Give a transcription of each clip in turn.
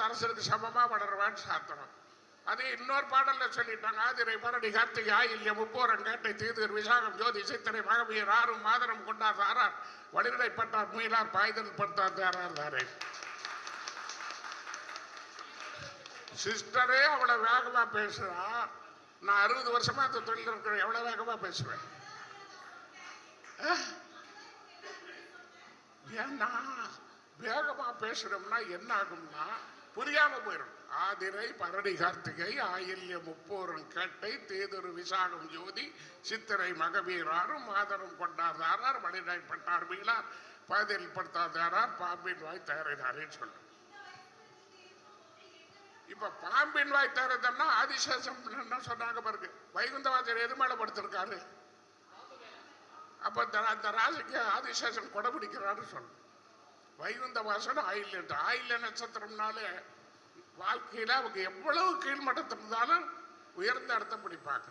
வானத்து அரசருக்கு சமமா வளருவான்னு சாத்திரம் அது இன்னொரு பாடல்ல சொல்லிட்டாங்க ஆதிரை பரடி கார்த்திகை ஆயில்யம் முப்போரம் கேட்டை தீதுர் விசாகம் ஜோதி சித்திரை மகவியர் ஆறும் மாதரம் கொண்டார் தாரார் வழிநடை பட்டார் முயலார் பாய்தல் பட்டார் தாரார் தாரே சிஸ்டரே அவ்வளவு வேகமா பேசுறா. நான் அறுபது வருஷமா அந்த தொழில் இருக்கிறேன் எவ்வளவு வேகமா பேசுவேன்? ஏன்னா வேகமா பேசுறோம்னா என்ன ஆகும்னா புரியாம போயிடும். ஆதிரை பரணி கார்த்திகை ஆயில்ய முப்போரும் கேட்டை தேதொரு விசாகம் ஜோதி சித்திரை மகவீராரும் மாதரும் கொண்டாதாரார் வழிநாய் பட்டார் மீளார் பதில் படுத்தாதாரார் பாம்பின் வாய் தயாரினாரேன்னு சொல்லும் இப்ப பாம்பின் வாய் தயாரித்தம்னா ஆதிசேஷம் என்ன சொன்னாங்க பாருங்க. வைகுந்தவாசர் எது மேல படுத்திருக்காரு? அப்ப அந்த- அந்த ராசிக்கு ஆதிசேஷன் கொடை பிடிக்கிறாரு சொல்லணும் வைகுந்த வாசன் என்று ஆயில்ய நட்சத்திரம்னாலே வாழ்க்கையில் அவங்க எவ்வளவு கீழ்மட்டத்தில் இருந்தாலும் உயர்ந்த இடத்த பிடிப்பாங்க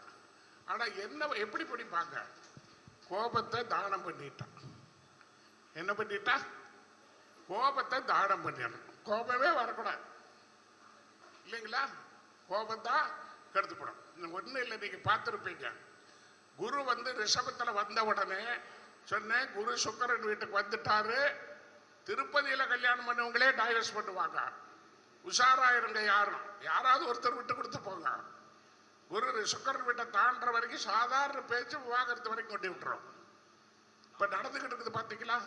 ஆனால் என்ன எப்படி பிடிப்பாங்க கோபத்தை தானம் பண்ணிட்டான். என்ன பண்ணிட்டா? கோபத்தை தானம் பண்ணிடணும். கோபமே வரக்கூடாது. இல்லைங்களா? கோபம் தான் கெடுத்துப்படும் ஒன்றும் இல்லை நீங்கள் பார்த்துருப்பீங்க. குரு வந்து ரிஷபத்தில் வந்த உடனே சொன்னேன் குரு சுக்கரன் வீட்டுக்கு வந்துட்டாரு. திருப்பதியில கல்யாணம் பண்ணவங்களே டைவர்ஸ் பண்ணுவாங்க உஷாரா இருங்க யாரும். யாராவது ஒருத்தர் விட்டு கொடுத்து போங்க. குரு சுக்கரன் வீட்டை தாண்டுற வரைக்கும் சாதாரண பேச்சு விவாகரத்து வரைக்கும் கொண்டு விட்டுரும். இப்ப நடந்துகிட்டு இருக்குது பாத்தீங்களா?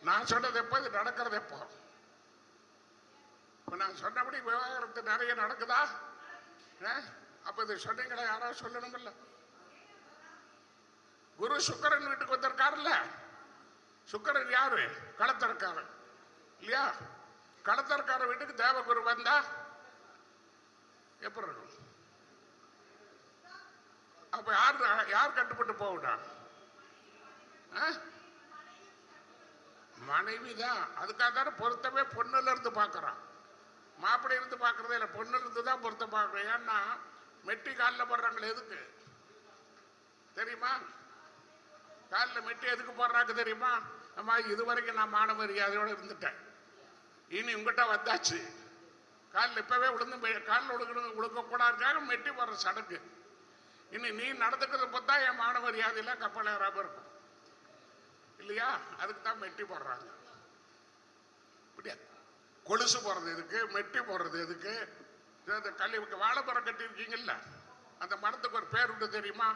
நான் சொன்னது எப்போ? இது நடக்கிறது எப்போ? இப்ப நான் சொன்னபடி விவாகரத்து நிறைய நடக்குதா? அஹ்? அப்ப இது சொன்னீங்களா? யாராவது சொல்லணுங்கல்ல குரு சுக்கரன் வீட்டுக்கு வந்திருக்காருல்ல? சுக்கரன் யாரு? களத்தரக்காரன். இல்லையா? களத்தரக்கார வீட்டுக்கு தேவகுரு வந்தா எப்படி இருக்கும்? அப்ப யார் யார் கட்டுப்பட்டு போகடா மனைவி தான் அதுக்காக தானே பொருத்தமே பொண்ணுல இருந்து பார்க்கறான் மாப்பிள்ளை இருந்து பார்க்கறதே இல்லை. பொண்ணுல இருந்து தான் பொருத்தம் பார்க்குறோம் ஏன்னா மெட்டி காலில் போடுறாங்களே எதுக்கு? தெரியுமா? காலில் மெட்டி எதுக்கு போடுறாங்க தெரியுமா? அம்மா இதுவரைக்கும் நான் மான மரியாதையோடு இருந்துட்டேன். இனி உங்ககிட்ட வந்தாச்சு. காலில் இப்பவே விழுந்து போய் காலில் விழுக்கணும் விழுக்கக்கூடாதுக்காக மெட்டி போடுற சடங்கு. இனி நீ நடந்துக்கிறத பார்த்தா என் மான மரியாதையில் கப்பல் ஏறாம இருக்கும். இல்லையா? அதுக்கு தான் மெட்டி போடுறாங்க. இப்படியா? கொலுசு போடுறது எதுக்கு? மெட்டி போடுறது எதுக்கு? இந்த கல்லி வாழைப்பழம் கட்டியிருக்கீங்கல்ல? அந்த மரத்துக்கு ஒரு பேர் உண்டு தெரியுமா?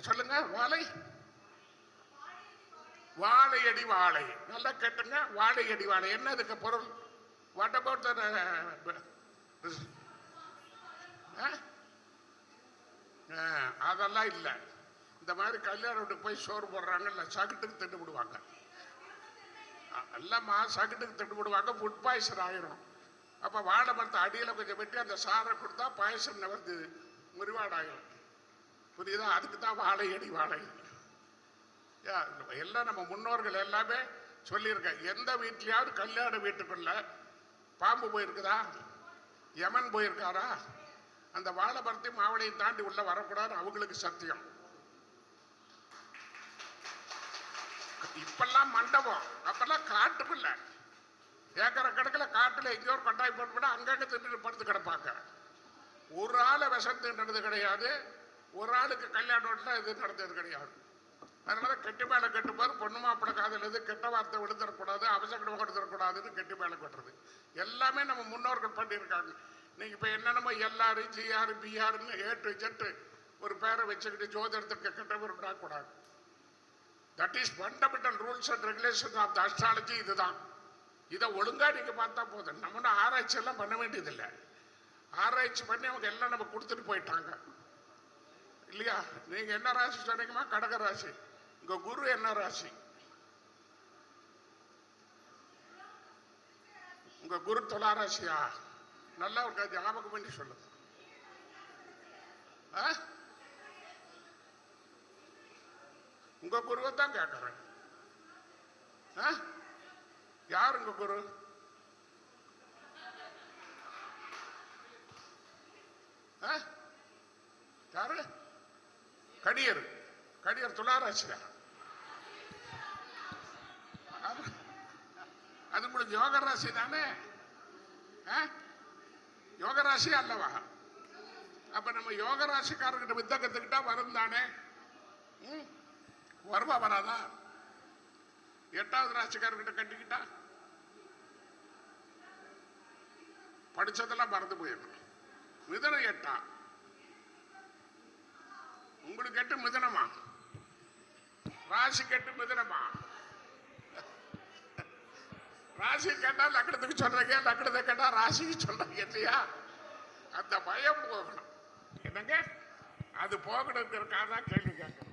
சொல்லுங்க வாழை வாழையடி வாழை. நல்லா கேட்டுங்க வாழையடி வாழை. என்ன இதுக்கு பொருள்? வாட் அபவுட் uh, அதெல்லாம் இல்லை. இந்த மாதிரி கல்யாணம் வீட்டுக்கு போய் சோறு போடுறாங்க இல்லை சகட்டுக்கு திட்டு விடுவாங்க. அ- சகட்டுக்கு திட்டு விடுவாங்க ஃபுட் பாய்சன் ஆயிரும். அப்போ வாழை மரத்தை அடியில் கொஞ்சம் வெட்டி அந்த சாரை கொடுத்தா பாயசம் வந்து முறிவாடாயிரும். புரியுதா? அதுக்கு தான் வாழை அடி வாழை. எல்லாம் நம்ம முன்னோர்கள் எல்லாமே சொல்லியிருக்கேன் எந்த வீட்லையாவது கல்யாண வீட்டுக்குள்ள பாம்பு போயிருக்குதா? யமன் போயிருக்காரா? அந்த வாழை மரத்தையும் மாவளையும் தாண்டி உள்ள வரக்கூடாது அவங்களுக்கு சத்தியம். இப்பெல்லாம் மண்டபம் அப்பெல்லாம் காட்டுக்குள்ள ஏக்கரை கணக்கில் காட்டில் எங்கேயோ ஒரு கொண்டாய் போட்டு அங்கங்க தின்னு படுத்து கிடப்பாங்க. ஒரு ஆளை விஷம் தின்றது கிடையாது ஒரு ஆளுக்கு கல்யாணம் இது நடந்தது கிடையாது. அதனால கெட்டி மேலே கட்டும்போது பொண்ணு மாப்பிள்ளை காதலுது கெட்ட வார்த்தை விழுந்துடக்கூடாது அவசகடமாக கொடுத்துடக்கூடாதுன்னு கெட்டி மேலே கட்டுறது. எல்லாமே நம்ம முன்னோர்கள் பண்ணியிருக்காங்க. நீங்கள் இப்போ என்னென்னமோ எல்ஆர் ஜிஆர் பிஆர்னு ஏ டு ஜெட்டு ஒரு பேரை வச்சுக்கிட்டு ஜோதிடத்துக்கு கெட்டவர் விடக்கூடாது that is fundamental rules and regulation of the astrology இதுதான். இதை ஒழுங்காக நீங்கள் பார்த்தா போதும். நம்ம ஒன்றும் ஆராய்ச்சியெல்லாம் பண்ண வேண்டியதில்லை. ஆராய்ச்சி பண்ணி அவங்க எல்லாம் நம்ம கொடுத்துட்டு போயிட்டாங்க. இல்லையா? நீங்கள் என்ன ராசி சொன்னீங்கம்மா? கடக ராசி. உங்க குரு என்ன ராசி? உங்க குரு துலா ராசியா? நல்லா ஒரு ஞாபகம் பண்ணி சொல்லுங்க. ஆ? உங்க குருவை தான் கேட்கறேன் ஆ? யார் உங்க குரு? ஆ? யாரு? கடியர். கடியர் துளாராசியா அது உங்களுக்கு யோக ராசி தானே? ஆ? யோக ராசி அல்லவா? அப்ப நம்ம யோக ராசிக்காரர்கிட்ட வித்த கத்துக்கிட்டா வரும் தானே? ம்? வராதா? எட்டாவது ராசிக்காரர்கிட்ட கட்டிக்கிட்டா? படிச்சதெல்லாம் மறந்து போயிடும் மிதனம் எட்டா? உங்களுக்கு எட்டு மிதனமா? ராசி கெட்டு மிதனமா? ராசி கேட்டா லக்கணத்துக்கு சொல்றீங்க லக்கணத்தை கேட்டா ராசிக்கு சொல்றீங்க இல்லையா? அந்த பயம் போகணும். என்னங்க? அது போகணுங்கிறக்காக தான் கேள்வி கேட்கணும்